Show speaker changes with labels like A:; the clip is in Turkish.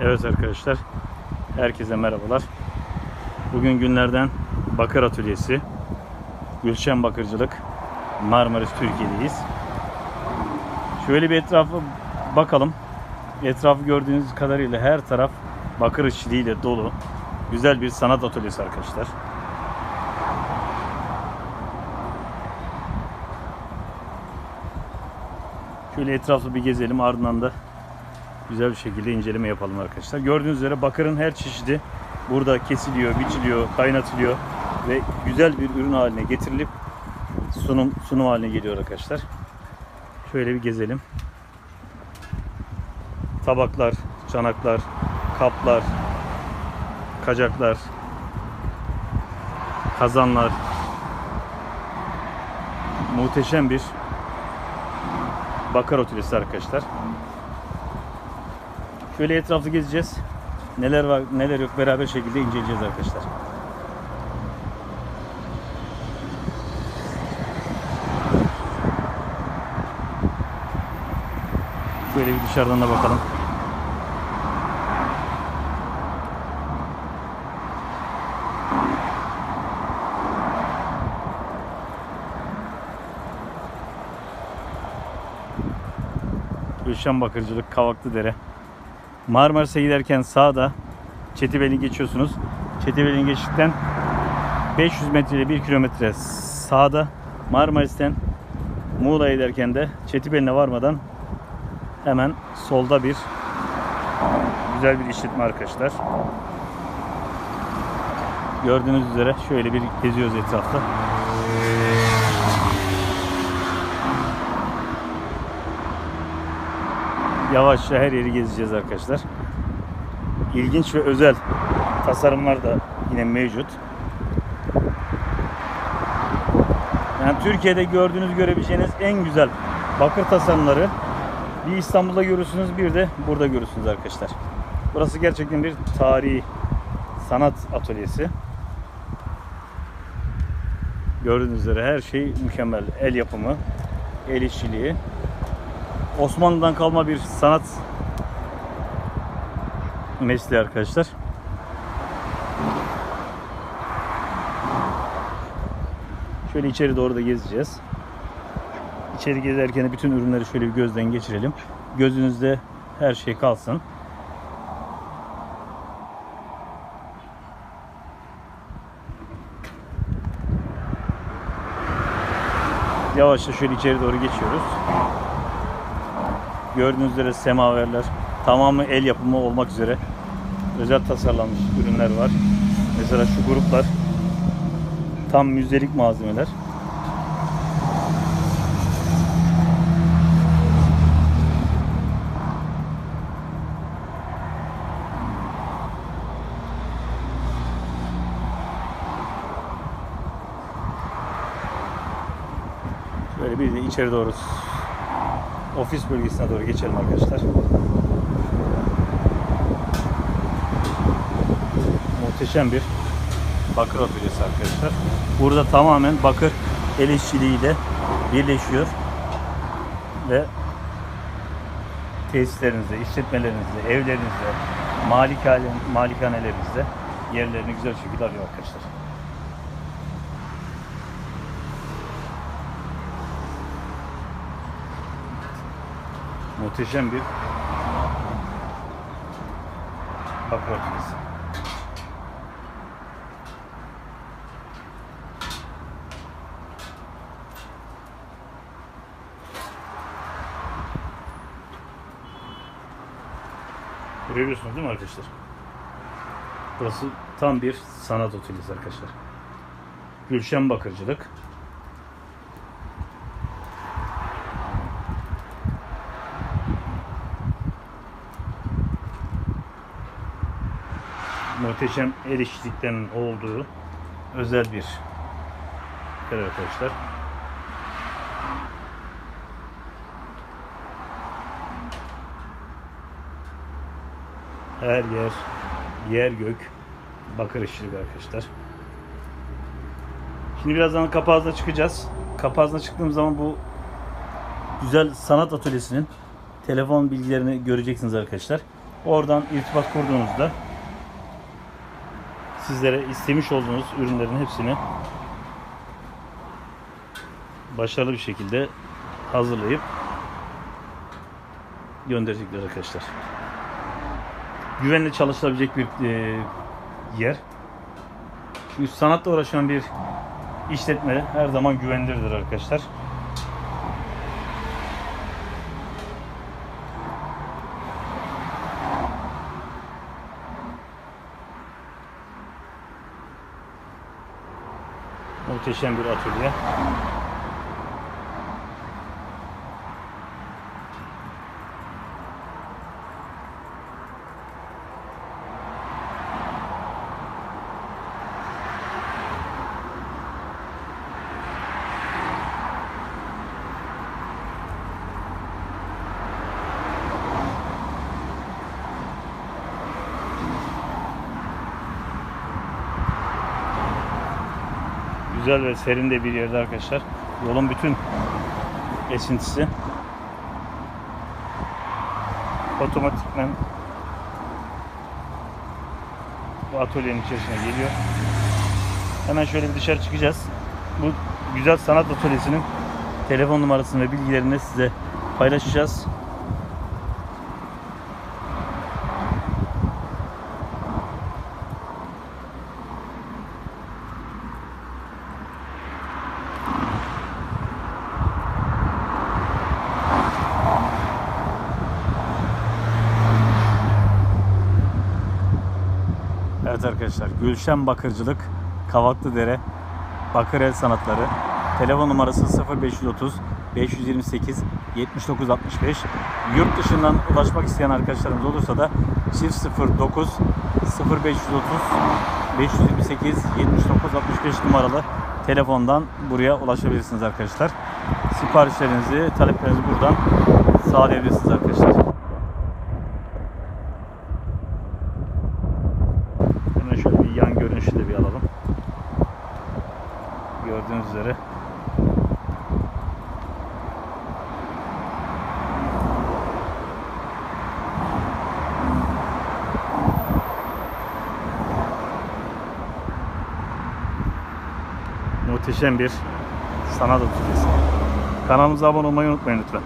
A: Evet arkadaşlar, herkese merhabalar. Bugün günlerden bakır atölyesi, Gülşen Bakırcılık, Marmaris Türkiye'deyiz. Şöyle bir etrafa bakalım. Etrafı gördüğünüz kadarıyla her taraf bakır işçiliğiyle dolu. Güzel bir sanat atölyesi arkadaşlar. Şöyle etraflı bir gezelim ardından da güzel bir şekilde inceleme yapalım arkadaşlar. Gördüğünüz üzere bakırın her çeşidi burada kesiliyor, biçiliyor, kaynatılıyor ve güzel bir ürün haline getirilip sunum sunum haline geliyor arkadaşlar. Şöyle bir gezelim. Tabaklar, çanaklar, kaplar, kacaklar, kazanlar. Muhteşem bir bakır atölyesi arkadaşlar. Şöyle etraflı gezeceğiz. Neler var, neler yok beraber şekilde inceleyeceğiz arkadaşlar. Şöyle bir dışarıdan da bakalım. Gülşen Bakırcılık, Kavaklıdere. Marmaris'e giderken sağda Çetibel'i geçiyorsunuz. Çetibel'in geçtikten 500 metre ile 1 kilometre sağda Marmaris'ten Muğla'ya giderken de Çetibel'ine varmadan hemen solda bir güzel bir işletme arkadaşlar. Gördüğünüz üzere şöyle bir geziyoruz etrafta. Yavaşça her yeri gezeceğiz arkadaşlar. İlginç ve özel tasarımlar da yine mevcut. Yani Türkiye'de gördüğünüz görebileceğiniz en güzel bakır tasarımları bir İstanbul'da görürsünüz bir de burada görürsünüz arkadaşlar. Burası gerçekten bir tarihi sanat atölyesi. Gördüğünüz üzere her şey mükemmel. El yapımı, el işçiliği. Osmanlı'dan kalma bir sanat mesleği arkadaşlar. Şöyle içeri doğru da gezeceğiz. İçeri gezerken de bütün ürünleri şöyle bir gözden geçirelim. Gözünüzde her şey kalsın. Yavaşça şöyle içeri doğru geçiyoruz. Gördüğünüz üzere semaverler tamamı el yapımı olmak üzere özel tasarlanmış ürünler var. Mesela şu gruplar tam müzelik malzemeler. Böyle bir de içeri doğru ofis bölgesine doğru geçelim arkadaşlar. Muhteşem bir bakır atölyesi arkadaşlar. Burada tamamen bakır el işçiliğiyle birleşiyor ve tesislerinizde, işletmelerinizde, evlerinizde, malikane, malikanelerinizde yerlerini güzel şekilde alıyor arkadaşlar. Muhteşem bir bakır atölyesi. Görüyorsunuz değil mi arkadaşlar? Burası tam bir sanat atölyesi arkadaşlar. Gülşen Bakırcılık. Muhteşem el işçiliklerinin olduğu özel bir yer arkadaşlar. Her yer yer gök bakır işçilik arkadaşlar. Şimdi birazdan kapağına çıkacağız. Kapağına çıktığımız zaman bu güzel sanat atölyesinin telefon bilgilerini göreceksiniz arkadaşlar. Oradan irtibat kurduğunuzda sizlere istemiş olduğunuz ürünlerin hepsini başarılı bir şekilde hazırlayıp gönderecekler arkadaşlar. Güvenli çalışılabilecek bir e, yer. Çünkü sanatla uğraşan bir işletme her zaman güvenilirdir arkadaşlar. Muhteşem bir atölye. Güzel ve serin de bir yerde arkadaşlar. Yolun bütün esintisi otomatikmen bu atölyenin içerisine geliyor. Hemen şöyle bir dışarı çıkacağız. Bu güzel sanat atölyesinin telefon numarasını ve bilgilerini size paylaşacağız. Evet arkadaşlar Gülşen Bakırcılık Kavaklıdere Bakır El Sanatları Telefon numarası 0530 528 7965 Yurt dışından ulaşmak isteyen arkadaşlarımız olursa da çift 09 0530 528 7965 numaralı telefondan buraya ulaşabilirsiniz arkadaşlar. Siparişlerinizi, taleplerinizi buradan sağlayabilirsiniz arkadaşlar. Hemen şöyle bir yan görünüşü de bir alalım. Gördüğünüz üzere. Muhteşem bir sanat atölyesi. Kanalımıza abone olmayı unutmayın lütfen.